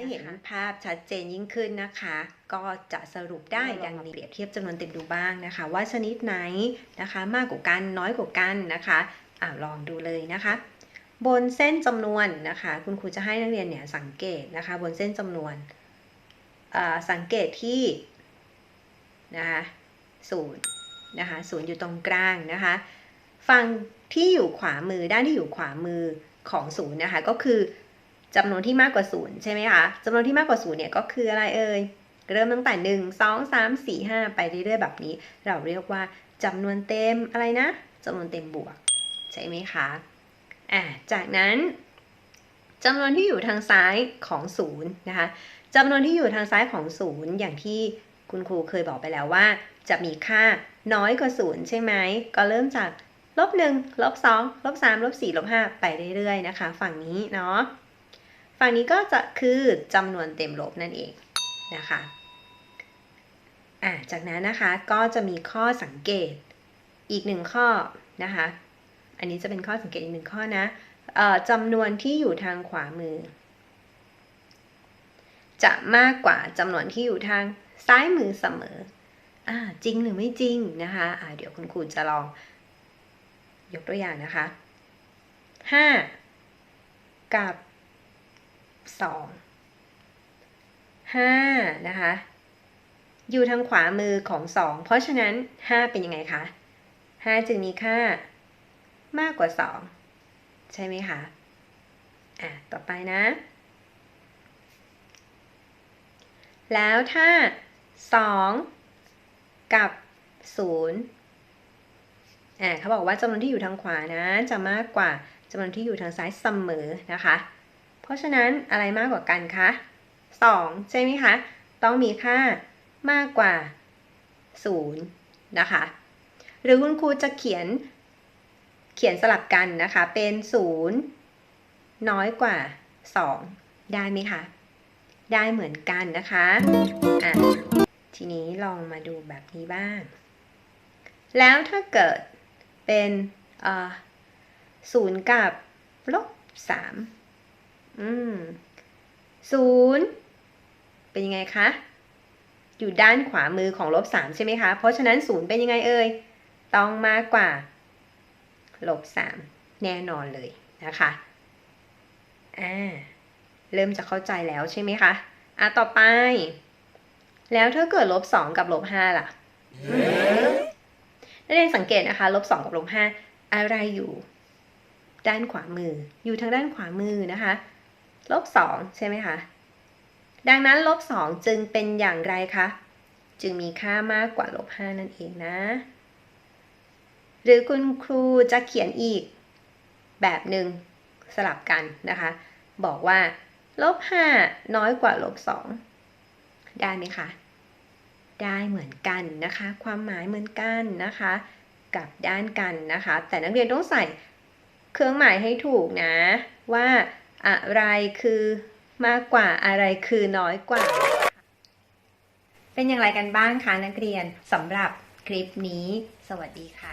ให้เห็นภาพชัดเจนยิ่งขึ้นนะคะ ก็จะสรุปได้ดังนี้เปรียบเทียบจำนวนเต็มดูบ้างนะคะ ว่าชนิดไหนนะคะมากกว่ากันน้อยกว่ากันนะคะอ่าลองดูเลยนะคะ บนเส้นจำนวนนะคะ คุณครูจะให้นักเรียนเนี่ยสังเกตนะคะ บนเส้นจำนวนอ่าสังเกตที่นะคะศูนย์นะคะศูนย์อยู่ตรงกลางนะคะฝั่งที่อยู่ขวามือด้านที่อยู่ขวามือของศูนย์นะคะก็คือ จำนวนที่มากกว่าศูนย์ใช่ไหมคะจำนวนที่มากกว่าศูนย์เนี่ยก็คืออะไรเอ่ยเริ่มตั้งแต่หนึ่งสองสามสี่ห้าไปเรื่อยๆแบบนี้ เราเรียกว่าจำนวนเต็มอะไรนะจำนวนเต็มบวก ใช่ไหมคะอ่าจากนั้นจำนวนที่อยู่ทางซ้ายของศูนย์นะคะจำนวนที่อยู่ทางซ้ายของศูนย์อย่างที่คุณครูเคยบอกไปแล้วว่า จะมีค่าน้อยกว่าศูนย์ใช่ไหมก็เริ่มจากลบหนึ่งลบสองลบสามลบสี่ลบห้าไปเรื่อยๆนะคะ ฝั่งนี้เนาะ ฝั่งนี้ก็จะคือจำนวนเต็มลบนั่นเองนะคะอ่าจากนั้นนะคะก็จะมีข้อสังเกตอีกหนึ่งข้อนะคะ อันนี้จะเป็นข้อสังเกตอีกหนึ่งข้อนะออจำนวนที่อยู่ทางขวามือ จะมากกว่าจำนวนที่อยู่ทางซ้ายมือเสมออจริงหรือไม่จริงนะคะอ่าเดี๋ยวคุณครูจะลอง ยกตัวอย่างนะคะห้ากับ สองห้านะคะ อยู่ทางขวามือของสองเพราะฉะนั้นห้าเป็นยังไงคะห้าจึงมีค่ามากกว่าสองใช่ไหมคะ อะ ต่อไปนะ แล้วถ้าสองกับศูนย์อ่าเขาบอกว่าจำนวนที่อยู่ทางขวานะ จะมากกว่าจำนวนที่อยู่ทางซ้ายเสมอนะคะ ราะฉะนั้นอะไรมากกว่ากันคะสองใช่ไหมคะ ต้องมีค่ามากกว่าศูนย์นะคะ หรือคุณครูจะเขียนเขียนสลับกันนะคะ เป็นศูนย์น้อยกว่าสองได้ไหมคะ ได้เหมือนกันนะคะอะทีนี้ลองมาดูแบบนี้บ้าง แล้วถ้าเกิดเป็นศูนย์กับลบสาม อืมศูนย์เป็นยังไงคะ อยู่ด้านขวามือของลบสามใช่ไหมคะ เพราะฉะนั้นศูนย์เป็นยังไงเอ่ย ต้องมากกว่า ลบสามแน่นอนเลยนะคะ อ่า เริ่มจะเข้าใจแล้วใช่ไหมคะ อะ ต่อไป แล้วถ้าเกิดลบสองกับลบห้าล่ะนักเรียนสังเกตนะคะ ลบสองกับลบห้าอะไรอยู่ ด้านขวามือ อยู่ทางด้านขวามือนะคะ ลบสองใช่ไหมคะ ดังนั้นลบสองจึงเป็นอย่างไรคะ จึงมีค่ามากกว่าลบห้านั่นเองนะ หรือคุณครูจะเขียนอีกแบบหนึ่งสลับกันนะคะ บอกว่าลบห้าน้อยกว่าลบสองได้ไหมคะ ได้เหมือนกันนะคะ ความหมายเหมือนกันนะคะกับด้านกันนะคะ แต่นักเรียนต้องใส่เครื่องหมายให้ถูกนะ ว่า อะไรคือมากกว่าอะไรคือน้อยกว่า เป็นอย่างไรกันบ้างคะนักเรียนสำหรับคลิปนี้ สวัสดีค่ะ